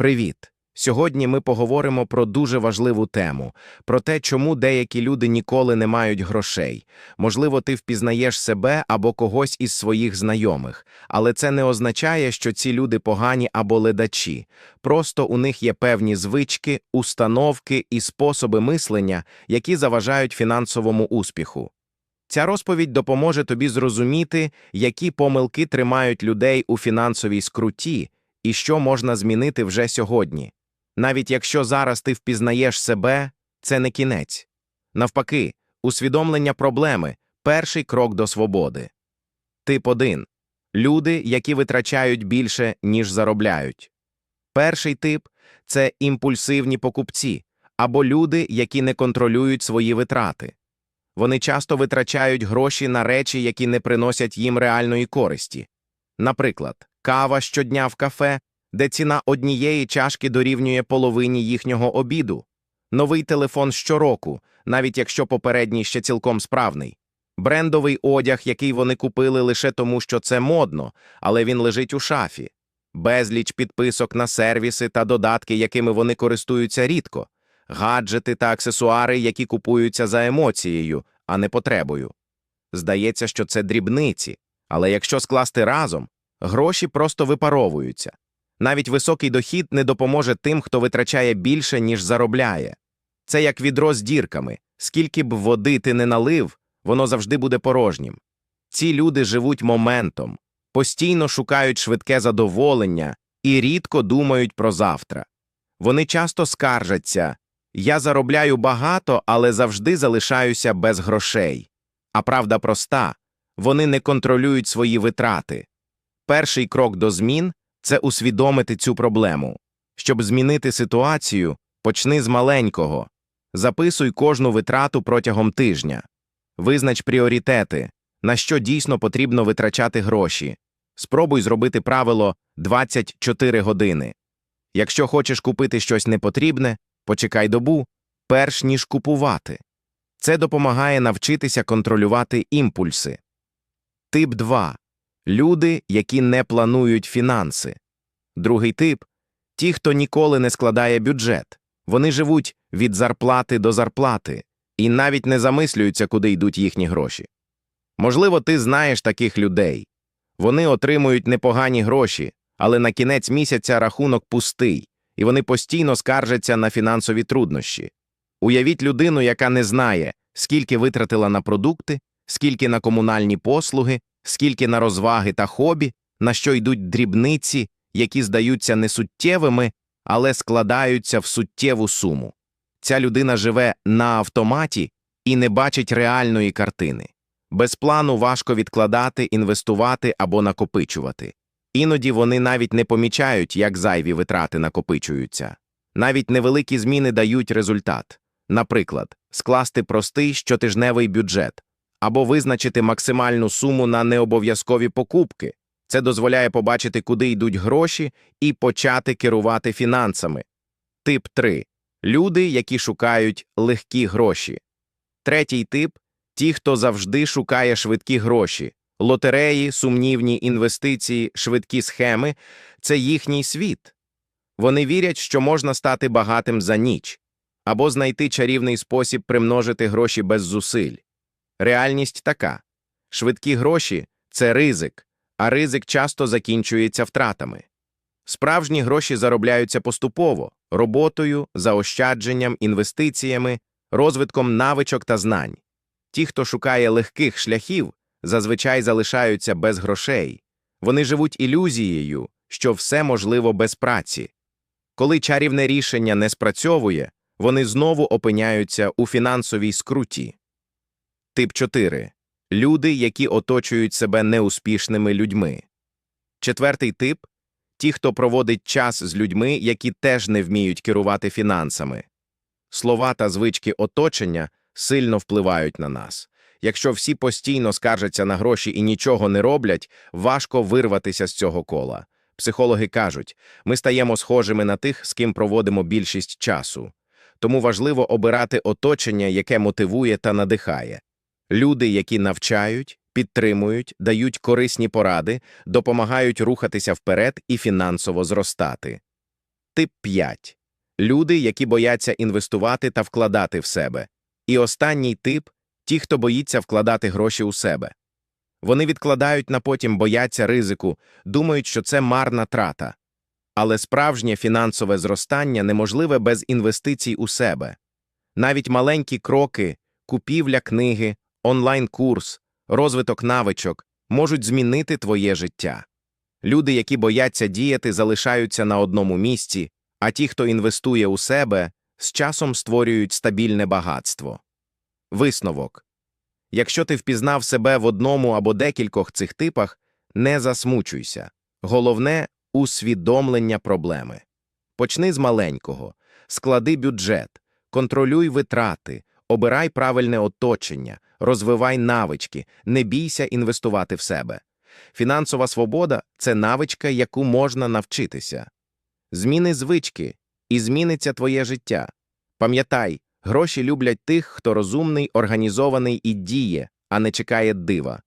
Привіт! Сьогодні ми поговоримо про дуже важливу тему, про те, чому деякі люди ніколи не мають грошей. Можливо, ти впізнаєш себе або когось із своїх знайомих, але це не означає, що ці люди погані або ледачі. Просто у них є певні звички, установки і способи мислення, які заважають фінансовому успіху. Ця розповідь допоможе тобі зрозуміти, які помилки тримають людей у фінансовій скруті і що можна змінити вже сьогодні. Навіть якщо зараз ти впізнаєш себе, це не кінець. Навпаки, усвідомлення проблеми перший крок до свободи. Тип 1. Люди, які витрачають більше, ніж заробляють. Перший тип це імпульсивні покупці або люди, які не контролюють свої витрати. Вони часто витрачають гроші на речі, які не приносять їм реальної користі. Наприклад, кава щодня в кафе, де ціна однієї чашки дорівнює половині їхнього обіду, новий телефон щороку, навіть якщо попередній ще цілком справний, брендовий одяг, який вони купили лише тому, що це модно, але він лежить у шафі, безліч підписок на сервіси та додатки, якими вони користуються рідко, гаджети та аксесуари, які купуються за емоцією, а не потребою. Здається, що це дрібниці, але якщо скласти разом, гроші просто випаровуються. Навіть високий дохід не допоможе тим, хто витрачає більше, ніж заробляє. Це як відро з дірками. Скільки б води ти не налив, воно завжди буде порожнім. Ці люди живуть моментом, постійно шукають швидке задоволення і рідко думають про завтра. Вони часто скаржаться я заробляю багато, але завжди залишаюся без грошей. А правда проста вони не контролюють свої витрати. Перший крок до змін це усвідомити цю проблему. Щоб змінити ситуацію, почни з маленького. Записуй кожну витрату протягом тижня. Визнач пріоритети, на що дійсно потрібно витрачати гроші. Спробуй зробити правило 24 години. Якщо хочеш купити щось непотрібне, почекай добу, перш ніж купувати. Це допомагає навчитися контролювати імпульси. Тип 2. Люди, які не планують фінанси. Другий тип ті, хто ніколи не складає бюджет. Вони живуть від зарплати до зарплати і навіть не замислюються, куди йдуть їхні гроші. Можливо, ти знаєш таких людей. Вони отримують непогані гроші, але на кінець місяця рахунок пустий, і вони постійно скаржаться на фінансові труднощі. Уявіть людину, яка не знає, скільки витратила на продукти, скільки на комунальні послуги, скільки на розваги та хобі, на що йдуть дрібниці, які здаються несуттєвими, але складаються в суттєву суму. Ця людина живе на автоматі і не бачить реальної картини. Без плану важко відкладати, інвестувати або накопичувати. Іноді вони навіть не помічають, як зайві витрати накопичуються. Навіть невеликі зміни дають результат. Наприклад, скласти простий щотижневий бюджет або визначити максимальну суму на необов'язкові покупки. Це дозволяє побачити, куди йдуть гроші, і почати керувати фінансами. Тип 3. Люди, які шукають легкі гроші. Третій тип ті, хто завжди шукає швидкі гроші. Лотереї, сумнівні інвестиції, швидкі схеми це їхній світ. Вони вірять, що можна стати багатим за ніч або знайти чарівний спосіб примножити гроші без зусиль. Реальність така швидкі гроші це ризик, а ризик часто закінчується втратами. Справжні гроші заробляються поступово роботою, заощадженням, інвестиціями, розвитком навичок та знань. Ті, хто шукає легких шляхів, зазвичай залишаються без грошей, вони живуть ілюзією, що все можливо без праці. Коли чарівне рішення не спрацьовує, вони знову опиняються у фінансовій скруті. Тип 4. Люди, які оточують себе неуспішними людьми. Четвертий тип ті, хто проводить час з людьми, які теж не вміють керувати фінансами. Слова та звички оточення сильно впливають на нас. Якщо всі постійно скаржаться на гроші і нічого не роблять, важко вирватися з цього кола. Психологи кажуть, ми стаємо схожими на тих, з ким проводимо більшість часу. Тому важливо обирати оточення, яке мотивує та надихає. Люди, які навчають, підтримують, дають корисні поради, допомагають рухатися вперед і фінансово зростати. Тип 5. Люди, які бояться інвестувати та вкладати в себе. І останній тип ті, хто боїться вкладати гроші у себе. Вони відкладають на потім, бояться ризику, думають, що це марна трата. Але справжнє фінансове зростання неможливе без інвестицій у себе. Навіть маленькі кроки, купівля книги, онлайн-курс, розвиток навичок можуть змінити твоє життя. Люди, які бояться діяти, залишаються на одному місці, а ті, хто інвестує у себе, з часом створюють стабільне багатство. Висновок. Якщо ти впізнав себе в одному або декількох цих типах, не засмучуйся. Головне – усвідомлення проблеми. Почни з маленького, склади бюджет, контролюй витрати, обирай правильне оточення, розвивай навички, не бійся інвестувати в себе. Фінансова свобода – це навичка, яку можна навчитися. Зміни звички, і зміниться твоє життя. Пам'ятай, гроші люблять тих, хто розумний, організований і діє, а не чекає дива.